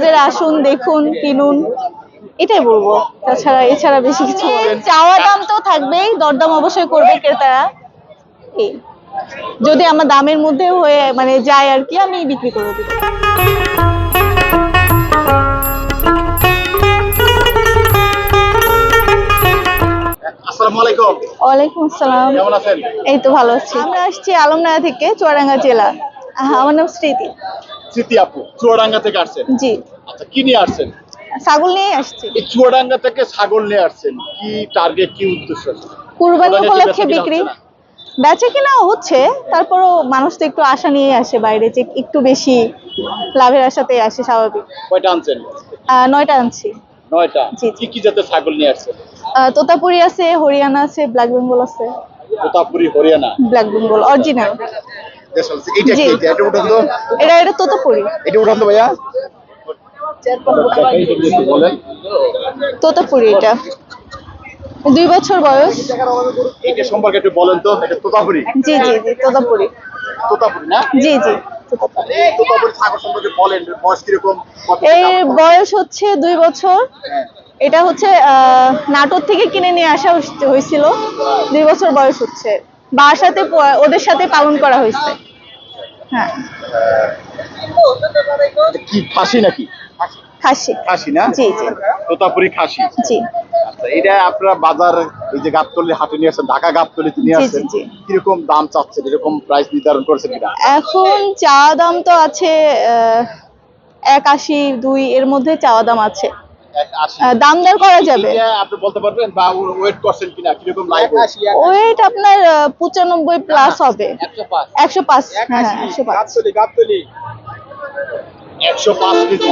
বাজারে আসুন দেখুন কিনুন এটাই বলব। তাছাড়া এছাড়া বেশি কিছু চাওয়া দাম তো থাকবেই দরদাম অবশ্যই করবে ক্রেতারা। এই। যদি আমার দামের মধ্যে হয়ে মানে যায় আর কি আমি বিক্রি করে দেবো। ওয়ালাইকুম আসসালাম। এই তো ভালো আছি। আমরা আসছি থেকে চুয়াডাঙ্গা জেলা। আমার নাম স্মৃতি। স্মৃতি আপু চুয়াডাঙ্গা থেকে আসছেন। জি। আচ্ছা কি নিয়ে আসছেন? ছাগল নিয়ে আসছি। এই চুয়াডাঙ্গা থেকে ছাগল নিয়ে আসছেন কি টার্গেট কি উদ্দেশ্য? কুরবানি উপলক্ষে বিক্রি? বেচা কিনা হচ্ছে তারপরও মানুষ তো একটু আশা নিয়ে আসে বাইরে যে একটু বেশি লাভের আশাতে আসে স্বাভাবিক। কয়টা আনছেন? নয়টা আনছি। নয়টা। কি কি জাতের ছাগল নিয়ে আসছেন? আহ, তোতাপুরি আছে হরিয়ানা আছে ব্ল্যাক বেঙ্গল আছে। কোতাপুরি হরিয়ানা? ব্ল্যাক বেঙ্গল অরিজিনাল এটা এটা তো এটা এটা তোতাপুরি। এটা উঠান তো ভাইয়া? তোতাপুরি এটা। দুই বছর বয়স। এটা সম্পর্কে একটু বলেন তো এটা তোতাপুরি? জি জি জি তোতাপুরি। তোতাপুরি না? জি জি। এই তোতাপুরি ছাগল সম্পর্কে বলেন বয়স হচ্ছে দুই বছর। হ্যাঁ। এটা হচ্ছে নাটোর থেকে কিনে নিয়ে আসা হয়েছিল দুই বছর বয়স হচ্ছে। বাসাতে ওদের সাথে পালন করা হয়েছে হ্যাঁ। কি নাকি? খাসি। খাসি। না? জি জি। তোতাপুরি খাসি। জি। আচ্ছা এটা আপনারা বাজার এই যে গাবতলি হাটে নিয়ে আসছেন ঢাকা গাবতলি নিয়ে জি। কীরকম দাম চাচ্ছেন? এরকম প্রাইস নির্ধারণ করেছেন কিনা? এখন চা দাম তো আছে আহ, এক আশি দুই এর মধ্যে চাওয়া দাম আছে। দাম দর করা যাবে। আপনি বলতে পারবেন বা ওয়েট করছেন কিনা? কীরকম লাইভ ওয়েট আপনার আহ, পঁচানব্বই প্লাস হবে। একশো পাঁচ। একশো পাঁচ হ্যাঁ হ্যাঁ, একশো পাঁচ। একশো পাঁচ কেজি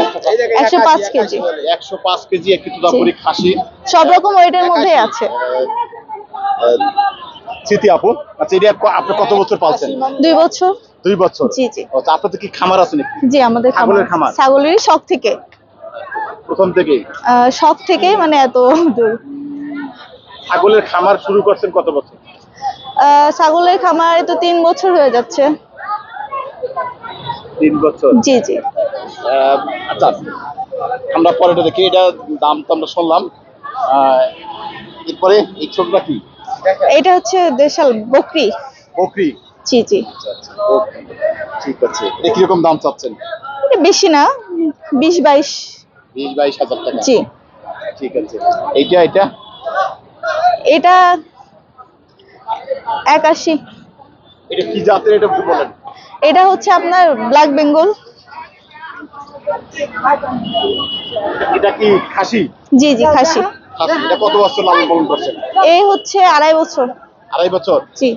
একশো পাঁচ কেজি। একশো পাঁচ কেজি। একটি তোতাপুরি খাসি। সব রকম ওয়েটের মধ্যেই আছে। আহ, আহ, স্মৃতি আপু। আচ্ছা এটা আপনি কত বছর পালছেন? দুই বছর। দুই বছর? জি, জি। আচ্ছা আপনাদের কি খামার আছে নাকি? জি আমাদের ছাগলের খামার? ছাগলেরই শখ থেকে। প্রথম থেকেই? আহ, শখ থেকেই মানে এত দূর। ছাগলের খামার শুরু করছেন কত বছর? ছাগলের খামার তো তিন বছর হয়ে যাচ্ছে। তিন বছর। জি জি। আচ্ছা আমরা পরেটা দেখি এটা দাম তো আমরা শুনলাম। এরপরে এই ছোটটা কি? এটা হচ্ছে দেশাল বকরি। বকরি? জি জি। আচ্ছা আচ্ছা। ঠিক আছে। এটা কীরকম দাম চাচ্ছেন? এটা বেশি না বিশ বাইশ। বিশ বাইশ হাজার টাকা। জি। ঠিক আছে। এইটা এটা এটা একাশি। এটা কি জাতের এটা বলেন? এটা হচ্ছে আপনার ব্ল্যাক বেঙ্গল। এটা কি খাসি? জি জি খাসি। এটা কত বছর লালন পালন করছেন? এই হচ্ছে আড়াই বছর। আড়াই বছর? জি।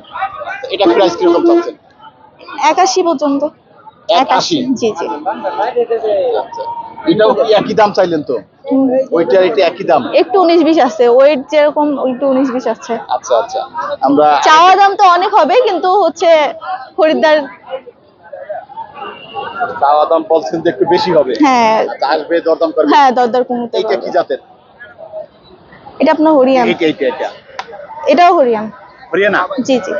এটা প্রাইস কীরকম চাচ্ছেন? একাশি পর্যন্ত। একাশি? জি জি। এটাও কি একই দাম চাইলেন তো? হুম। ওইটা এটা একই দাম। একটু উনিশ বিশ আছে। ওয়েট যেরকম একটু উনিশ বিশ আছে। আচ্ছা আচ্ছা। আমরা চাওয়া দাম তো অনেক হবে কিন্তু হচ্ছে খরিদ্দার চাওয়া দাম বলছেন যে একটু বেশি হবে। হ্যাঁ। আসবে দরদাম করবে। হ্যাঁ দরদার কমতে এইটা কি জাতের? এটা আপনার হরিয়ান। এটা এটাও হরিয়ান। হরিয়ানা? জি জি।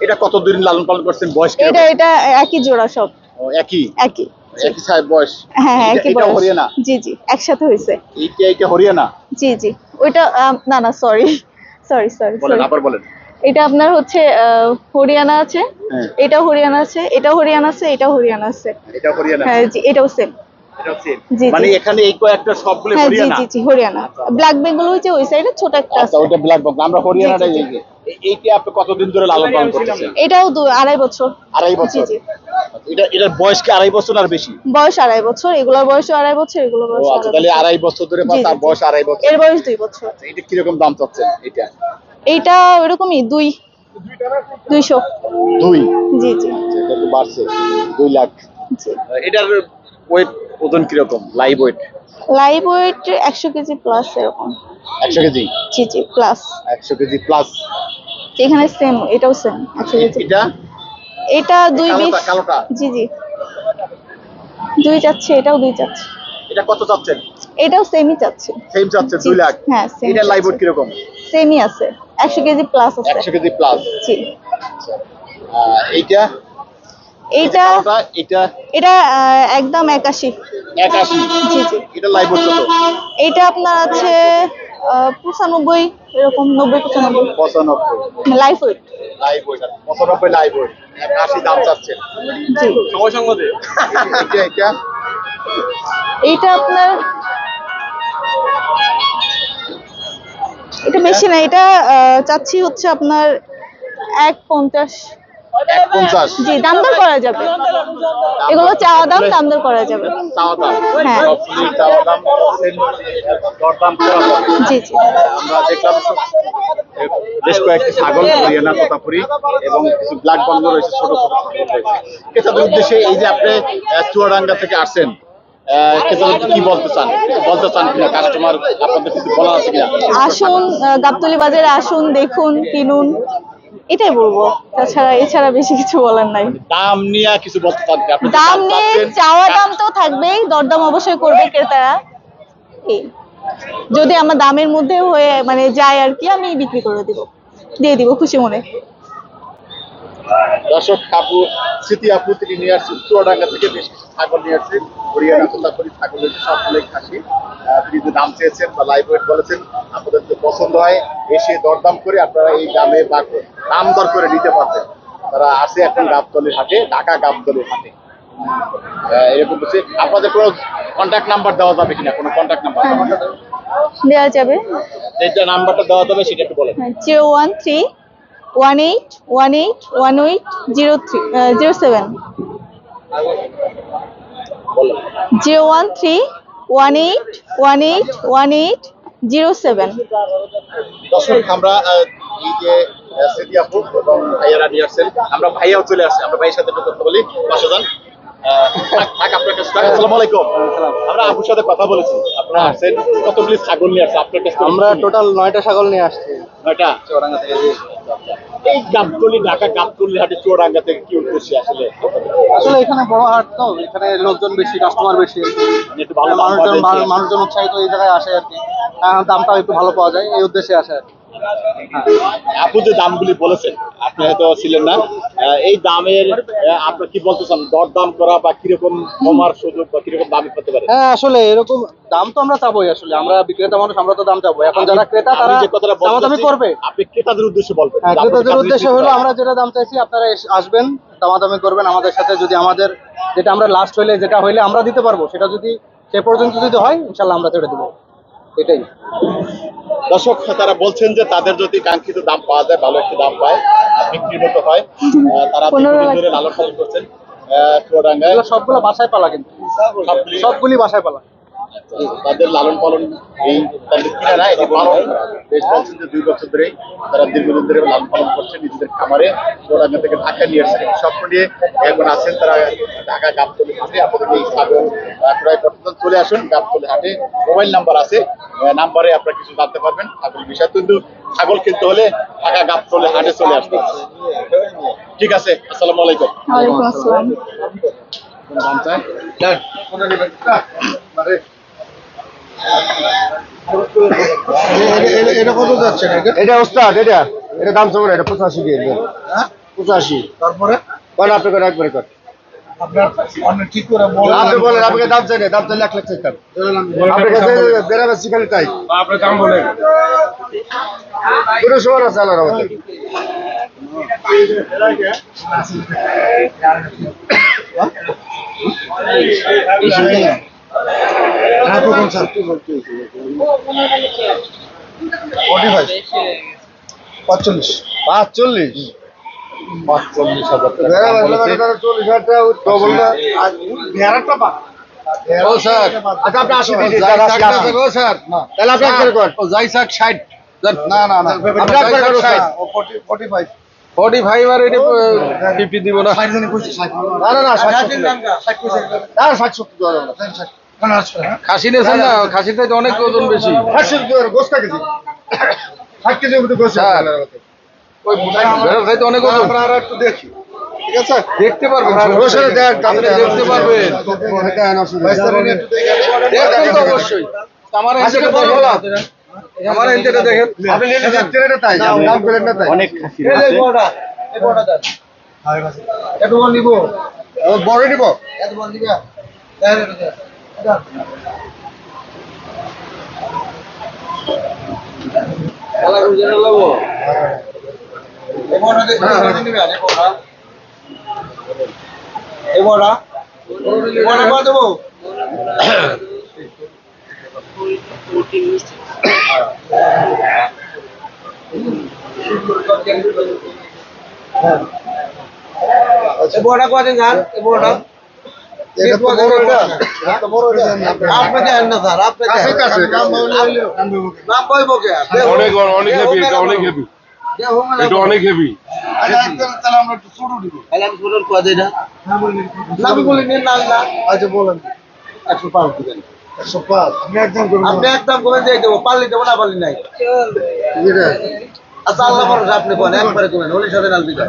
এটা কত দিন লালন পালন করছেন? বয়স? এটা এটা একই জোড়া সব। ও, একই? একই। একই সাহেব বয়স। হ্যাঁ হ্যাঁ এটা- একই এটা বয়স। হরিয়ানা? জি জি একসাথে হয়েছে। এইটা এইটা হরিয়ানা? জি জি। ওইটা না না সরি সরি সরি বলেন আবার বলেন। এটা আপনার হচ্ছে আহ, হরিয়ানা আছে। হ্যাঁ। এটা হরিয়ানা আছে এটা হরিয়ানা আছে এটা হরিয়ানা আছে। এটা হরিয়ানা হ্যাঁ জি এটাও সেম জি। মানে এখানে এই কয়েকটা সবগুলো হ্যাঁ হরিয়ানা? জি জি হরিয়ানা। ব্ল্যাক বেঙ্গল হচ্ছে ওই সাইডে ছোট একটা আচ্ছা আছে। ওটা ব্ল্যাক বক আমরা হরিয়ানাটাই জি, জি, এই যে এ- এইটা আপনি কতদিন ধরে লালন পালন করতেছেন? এটাও আড়াই বছর। আড়াই বছর? জি। এটা এটার বয়স কি আড়াই বছর আর বেশি? বয়স আড়াই বছর এগুলোর বয়সও আড়াই বছর এগুলোর বয়স আচ্ছা তাহলে আড়াই বছর ধরে বা তার বয়স আড়াই বছর। এর বয়স দুই বছর। এটা কীরকম দাম চাচ্ছেন এটা? এইটা ওইরকমই দুই দুইশো। দুই? জি জি। এটা তো বাড়ছে দুই লাখ। জি। এটার ওয়েট ওজন কীরকম? লাইভ ওয়েট লাইভ ওয়েট একশো কেজি প্লাস এরকম। একশো কেজি? জি জি প্লাস একশো কেজি প্লাস এখানে সেম এটাও সেম একশো কেজি। এটা? এটা দুই বিশ জি জি। দুই যাচ্ছে এটাও দুই যাচ্ছে। এটা কত চাচ্ছেন এটাও সেমই যাচ্ছে। সেম চাচ্ছেন জি, দুই লাখ। হ্যাঁ, same এটা লাইভ ওয়েট চাচ্ছে। কীরকম? সেমই আছে। একশো কেজি প্লাস আছে। একশো কেজি প্লাস জি। এইটা? এইটা এটা এটা একদম একাশি। একাশি। জি জি। এটা লাইভ কত এটা আপনার আছে আহ, পঁচানব্বই এরকম নব্বই পঁচানব্বই। পঁচানব্বই। লাইফ ওয়েট লাইভ ওয়েট পঁচানব্বই লাইভ ওয়েট একাশি দাম চাচ্ছেন। জি। সময় সঙ্গে এটা এটা এইটা আপনার এটা বেশি না এটা চাচ্ছি হচ্ছে আপনার এক পঞ্চাশ। জি দাম দর করা যাবে। এগুলো চাওয়া দাম দাম দর করা যাবে। হ্যাঁ। জি জি। আমরা দেখলাম বেশ কয়েকটি ছাগল হরিয়ানা তোতাপুরি এবং কিছু ব্ল্যাক বাংলো রয়েছে ছোট ছোট ক্রেতাদের উদ্দেশ্যে এই যে আপনি চুয়াডাঙ্গা থেকে আসছেন ক্রেতাদের কি বলতে চান? বলতে চান কাস্টমার আপনাদের কিছু বলার আছে কিনা? আসুন গাবতলী বাজারে আসুন দেখুন কিনুন। এটাই বলব। তাছাড়া এছাড়া বেশি কিছু বলার নাই। দাম নিয়ে কিছু বলতে চান দাম নিয়ে চাওয়া দাম তো থাকবেই দরদাম অবশ্যই করবে ক্রেতারা। এই। যদি আমার দামের মধ্যে হয়ে মানে যায় আর কি আমি বিক্রি করে দিব। দিয়ে দিব খুশি মনে। দর্শক আপু স্মৃতি আপু তিনি নিয়ে আসছেন চুয়াডাঙ্গা থেকে বেশ কিছু ছাগল নিয়ে আসছেন হরিয়ানা তোতাপুরি ছাগল রয়েছে সবগুলোই খাসি। তিনি যে দাম চেয়েছেন বা লাইভ ওয়েট বলেছেন আপনাদের যদি পছন্দ হয় এসে দরদাম করে আপনারা এই দামে বা দাম দর করে নিতে পারবেন। তারা আসে এখন গাবতলির হাটে ঢাকা গাবতলির হাটে। এরকম হচ্ছে আপনাদের কোনো কন্ট্যাক্ট নাম্বার দেওয়া যাবে কিনা? কোনো কন্ট্যাক্ট নাম্বার দেওয়া যাবে? যেটা নাম্বারটা দেওয়া যাবে সেটা একটু বলেন। Zero one three one eight one eight one eight zero three zero seven zero one three one eight one eight one eight zero seven দর্শক, আমরা আমরা ভাইয়াও চলে আসছি। আমরা ভাইয়ের সাথে কথা বলি। পাশে যান। আহ, থাক- থাক আপনার কাছে থাক। আসসালামু আলাইকুম আমরা আপুর সাথে কথা বলেছি। আপনারা আসছেন কতগুলি ছাগল নিয়ে আসছে? আপনার কাছে আমরা টোটাল নয়টা ছাগল নিয়ে আসছি। নয়টা? চৌরাঙ্গা থেকে এই গাবতলি ঢাকা গাবতলি হাটে চুয়াডাঙ্গা থেকে কি উদ্দেশ্যে আসলে? আসলে এখানে বড় হাট তো এখানে লোকজন বেশি কাস্টমার বেশি। ভালো মানুষজন মানুষজন উৎসাহিত এই জায়গায় আসে আর কি। দামটাও একটু ভালো পাওয়া যায় এই উদ্দেশ্যে আসে আর কি। আপু যে দামগুলি বলেছেন আপনি হয়তো ছিলেন না। এই দামের আপনি কি বলতে চান? দর করা বা কীরকম কমার সুযোগ বা কীরকম দামে পেতে পারে? হ্যাঁ আসলে এরকম দাম তো আমরা চাবোই আসলে। আমরা বিক্রেতা মানুষ আমরা তো দাম চাবো। এখন যারা ক্রেতা তারা যে কথাটা দামাদামি করবে। আপনি ক্রেতাদের উদ্দেশ্যে বলবেন। হ্যাঁ ক্রেতাদের উদ্দেশ্য হলো আমরা যেটা দাম চাইছি আপনারা আসবেন দামাদামি করবেন। আমাদের সাথে যদি আমাদের যেটা আমরা লাস্ট হইলে যেটা হইলে আমরা দিতে পারব সেটা যদি সে পর্যন্ত যদি হয় ইনশাল্লাহ আমরা ছেড়ে দেবো। এটাই। দর্শক তারা বলছেন যে তাদের যদি কাঙ্ক্ষিত দাম পাওয়া যায় ভালো একটি দাম পায় বিক্রি বিক্রির মতো হয় তারা। ধরে লালন পালন করছেন সবগুলো বাসায় পালা কিন্তু। সবগুলি- সবগুলি বাসায় পালা। তাদের লালন পালন এই তাদের কিনা এটি পালন বেশ বলছেন যে দুই বছর ধরেই তারা দীর্ঘদিন ধরে লালন পালন করছে নিজেদের খামারে চুয়াডাঙ্গা থেকে ঢাকা নিয়ে এই স্বপ্ন নিয়ে এখন আছেন তারা ঢাকা গাবতলি হাটে আপনাদের এই ছাগল ক্রয় করতে চলে আসুন গাবতলি হাটে। মোবাইল নাম্বার আছে নাম্বারে আপনারা কিছু জানতে পারবেন। ছাগল বিষয় কিন্তু ছাগল কিনতে হলে ঢাকা গাবতলি হাটে চলে আসতে ঠিক আছে আসসালামু আলাইকুম। ওয়ালাইকুম আসসালাম। দাম চাই এটা কত যাচ্ছে এটা? ওস্তাদ এটা। এটা দাম চলবে এটা পঁচাশি দিয়ে দেন। পঁচাশি। তারপরে? বলেন আপনি করে একবারে কর করে আপনি বলেন আপনাকে দাম চাই দাম চাইলে এক লাখ চাইতাম। আপনার বেড়াবে শিখালে তাই। আপনার দাম বলেন। পুরো সমান আছে আল্লাহর আমাদের পঁয়তাল্লিশ পাঁচচল্লিশ। পাঁচচল্লিশ? হাজার চল্লিশ হাজার টাকা ডবল না ও স্যার। আচ্ছা আপনি দিন, স্যার, স্যার। তাহলে আপনি এক করে কর যাই শাক ষাট। না না না। ফর্টি ফাইভ ফর্টি ফাইভ আর এটি ফিফটি দিব না। না না না ষাট সত্তর। না। খাসি নিয়েছেন না? খাসির চাইতে অনেক ওজন বেশি। কেজি? ষাট কেজি মতো। ওই ভেড়ার অনেক ওজন। আমরা আর একটু দেখি। ঠিক আছে? দেখতে পারবেন। অবশ্যই দেখ আপনি দেখতে পারবেন। দেখবেন তো অবশ্যই। আমার বললাম আমার দেখেন। আপনি নিলে দেখতে এটা তাই দাম করেন না তাই অনেক খাসি এই যে আছে। বড়টা এই বড়টা দেন। এত বল নিব। বড় নিব। এত নেব? এবারে এবারে কত দেবো এবারে কত দিন স্যার অনেক অনেক হেভি এটা অনেক হেভি এটা অনেক হেভি আচ্ছা আচ্ছা একশো পাঁচ দিবেন। একশো পাঁচ। আপনি একদম আপনি একদম করে দিয়ে দেবো। পারলে দেবো না পারলে নাই। আচ্ছা আল্লাহ আপনি বলেন একবারে করবেন হলি সাথে নাল দিবেন।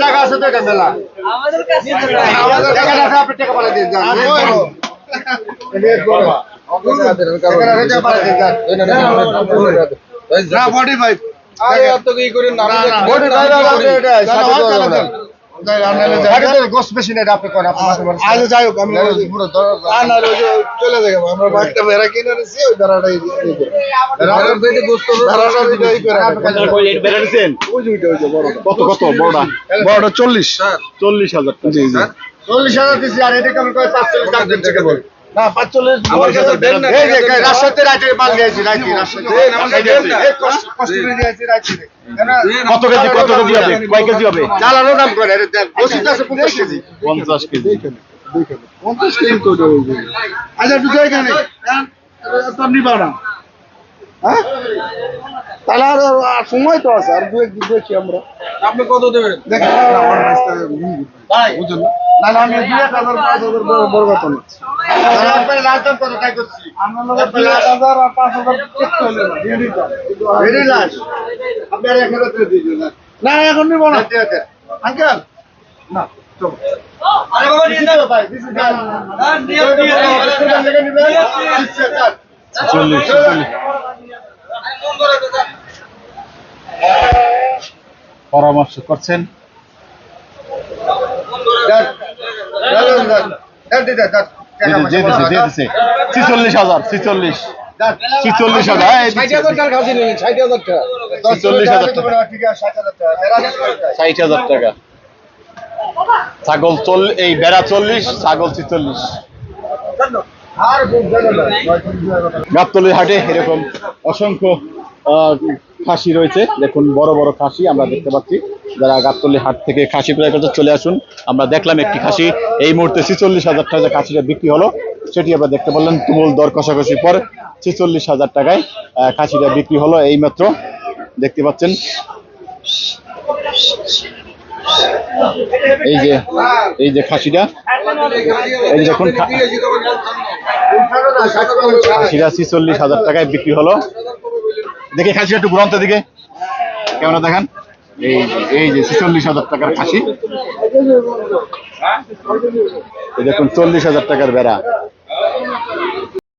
জায়গা আছে তো মেলা আমাদের কাছে আপনি টাকা পাঠিয়ে দিন যান না 45 আরে এত কি করে না না না কত কত বড়টা? বড়টা চল্লিশ। চল্লিশ হাজার জি জি। চল্লিশ হাজার দিচ্ছি আর এটা কেমন করে পাঁচচল্লিশ দাম দিচ্ছে। কেবল না 45 আমার কাছে দেন না, এই যে রাজশাহীতে রাইতে মাল নিয়েছি রাইতে রাজশাহীতে। আমার কাছে দেন না। কষ্ট কষ্ট করে নিয়েছি রাইতে কত কেজি কত কেজি হবে? কয় কেজি হবে? চালানো দাম করে আরে দেন ওষুধ আছে পঞ্চাশ কেজি। পঞ্চাশ কেজি। পঞ্চাশ কেজি। তো আচ্ছা একটু এখানে। তো নিবা না হ্যাঁ? তাহলে আর আর সময় তো আছে আর দু এক দেখি আমরা। আপনি কত দেবেন? দেখেন। আমি দুই এক হাজার পাঁচ হাজার বড় না এখন নিব না আঙ্কেল না চলো আরে বাবা নিয়ে যাও ভাই দিস ইজ নিয়ে চল্লিশ চল্লিশ পরামর্শ করছেন। ছিচল্লিশ হাজার ছিচল্লিশ। ছিচল্লিশ হাজার ছিচল্লিশ হাজার ষাট হাজার টাকা ছাগল চল এই বেড়া চল্লিশ ছাগল ছিচল্লিশ। আর গাবতলি হাটে এরকম অসংখ্য আহ, খাসি রয়েছে। দেখুন, বড় বড় খাসি আমরা দেখতে পাচ্ছি। যারা গাবতলি হাট থেকে খাসি ক্রয় করতে চলে আসুন। আমরা দেখলাম একটি খাসি। এই মুহূর্তে ছিচল্লিশ হাজার টাকা খাসিটা বিক্রি হলো। সেটি আমরা দেখতে পারলেন, তুমুল দর কষাকষি পর ছিচল্লিশ হাজার টাকায় খাসিটা বিক্রি হলো এই মাত্র। দেখতে পাচ্ছেন। এই যে এই যে খাসিটা। এই দেখুন খাসিটা ছিচল্লিশ হাজার টাকায় বিক্রি হলো। দেখে খাসি একটু গ্রন্থ দিকে। কেমন দেখান। এই এই যে ছিচল্লিশ হাজার টাকার খাসি। দেখুন, চল্লিশ হাজার টাকার বেড়া।